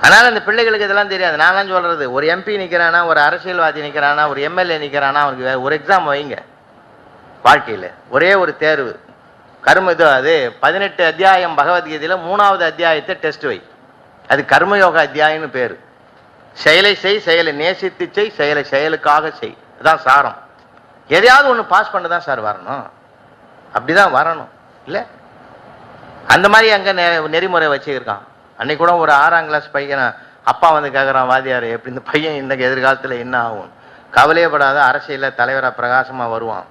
அதனால இந்த பிள்ளைகளுக்கு இதெல்லாம் தெரியாது. நான்லாம் சொல்றது. ஒரு எம்பி நிக்கிறானா ஒரு அரசியல்வாதி நிக்கிறானா ஒரு எம்எல்ஏ நிக்கிறானா அவனுக்கு ஒரு எக்ஸாம் வைங்க. வாழ்க்கையில. ஒரே ஒரு தேர்வு. கர்ம இது அது பதினெட்டு அத்தியாயம் பகவத்கீதையில மூணாவது அத்தியாயத்தை டெஸ்ட் வை. அது கர்மயோக அத்தியாயம்னு பேரு. செயலை செய் செயலை நேசித்து செய் செயலை செயலுக்காக செய். அதான் சாரம். எதையாவது ஒன்று பாஸ் பண்ண தான் சார் வரணும். அப்படிதான் வரணும். இல்லை? அந்த மாதிரி அங்கே நெறிமுறை வச்சுருக்கான். அன்னைக்கு கூட ஒரு ஆறாம் கிளாஸ் பையனை அப்பா வந்து கேட்குறான் வாத்தியார் எப்படி இந்த பையன் இன்னைக்கு எதிர்காலத்தில் என்ன ஆகும்? கவலையப்படாத அரசியலில் தலைவராக பிரகாசமாக வருவான்.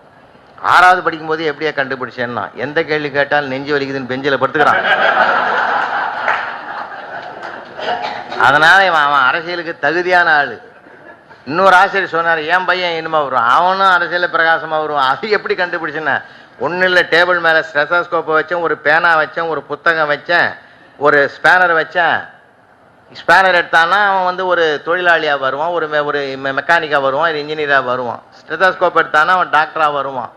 ஆறாவது படிக்கும்போது எப்படியா கண்டுபிடிச்சேன்னா எந்த கேள்வி கேட்டாலும் நெஞ்சு வலிக்குதுன்னு பெஞ்சில் படுத்துக்கிறான். அதனால அவன் அரசியலுக்கு தகுதியான ஆள். இன்னொரு ஆசிரியர் சொன்னார் என் பையன் இனிமே வருவான். அவனும் அரசியலில் பிரகாசமாக வருவான். அது எப்படி கண்டுபிடிச்சேன்னா ஒன்றும் இல்லை டேபிள் மேலே ஸ்டெத்தோஸ்கோப்பை வச்சேன் ஒரு பேனா வச்சேன் ஒரு புத்தகம் வச்சேன். ஒரு ஸ்பேனர் வச்சேன். ஸ்பேனர் எடுத்தான்னா அவன் வந்து ஒரு தொழிலாளியாக வருவான் ஒரு மெ- ஒரு மெக்கானிக்காக வருவான் ஒரு இன்ஜினியராக வருவான். ஸ்டெத்தோஸ்கோப் எடுத்தானா அவன் டாக்டராக வருவான்.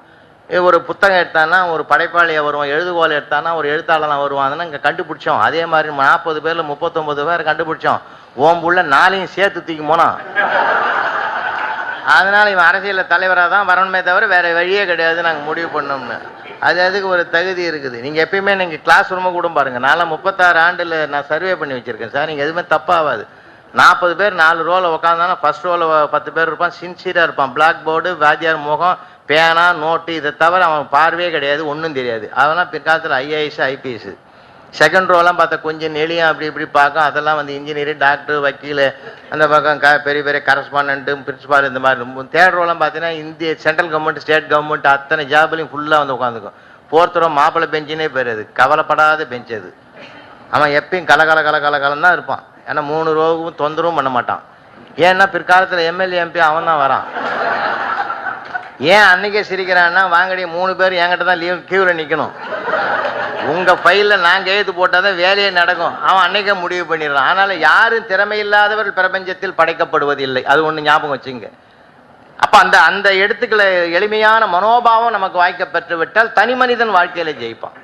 ஒரு புத்தகம் எடுத்தானா ஒரு படைப்பாளியாக வருவான் எழுதுகோல் எடுத்தானா ஒரு எழுத்தாளனாக வருவான். இங்கே கண்டுபிடிச்சோம். அதே மாதிரி நாற்பது பேரில் முப்பத்தொம்பது பேர் கண்டுபிடிச்சோம். ஓம்புள்ள நாளையும் சேர்த்து தூக்கி போனான். அதனால் இவன் அரசியலில் தலைவராக தான் வரணுமே தவிர வேறு வழியே கிடையாது நாங்கள் முடிவு பண்ணோம்னு. அது அதுக்கு ஒரு தகுதி இருக்குது. நீங்கள் எப்பயுமே நீங்கள் கிளாஸ் ரூமை கூட பாருங்க. நான்லாம் முப்பத்தாறு ஆண்டில் நான் சர்வே பண்ணி வச்சிருக்கேன் சார். நீங்கள் எதுவுமே தப்பாகாது நாற்பது பேர் நாலு ரோல உட்காந்தானா ஃபர்ஸ்ட் ரோலில் பத்து பேர் இருப்பான் சின்சியராக இருப்பான். பிளாக் போர்டு வாத்தியார் முகம் பேனா நோட்டு இதை தவிர அவன் பார்வையே கிடையாது ஒன்றும் தெரியாது. அதெல்லாம் பிற்காலத்தில் ஐஏஎஸ் ஐபிஎஸ் செகண்ட் ரோலாம் பார்த்தா கொஞ்சம் நெளியும் அப்படி இப்படி பார்க்கும் அதெல்லாம் வந்து இன்ஜினியர் டாக்டர் வக்கீல் அந்த பக்கம் க பெரிய பெரிய கரஸ்பாண்டன்ட்டு பிரின்ஸிபால் இந்த மாதிரி தேர்ட் ரோலாம் பார்த்தீங்கன்னா இந்திய சென்ட்ரல் கவர்மெண்ட் ஸ்டேட் கவர்மெண்ட் அத்தனை ஜாப்லையும் ஃபுல்லாக வந்து உட்காந்துக்கும். ஃபோர்த் ரோ மாப்பிள்ளை பெஞ்சுனே பேர் அது. கவலைப்படாத பெஞ்ச் அது. அவன் எப்பயும் கல கல கல கல கலன்னு தான் இருப்பான். ஏன்னா மூணு ரோவும் தொந்தரவும் பண்ண மாட்டான். ஏன்னா பிற்காலத்தில் எம்எல்ஏ எம்பி அவன் தான் வரான். ஏன் அன்னைக்கே சிரிக்கிறான்னா வாங்கடி மூணு பேர் என்கிட்ட தான் லீவ் கியூவில் நிற்கணும் உங்கள் ஃபைலில் நாங்கள் நான் போட்டால் தான் வேலையே நடக்கும். அவன் அன்னைக்கே முடிவு பண்ணிடுறான். அதனால் யாரும் திறமை இல்லாதவர் பிரபஞ்சத்தில் படைக்கப்படுவதில்லை. அது ஒன்று ஞாபகம் வச்சுங்க. அப்போ அந்த அந்த எடுத்துக்களை எளிமையான மனோபாவம் நமக்கு வாய்க்கப்பெற்று விட்டால் தனி மனிதன் வாழ்க்கையில் ஜெயிப்பான்.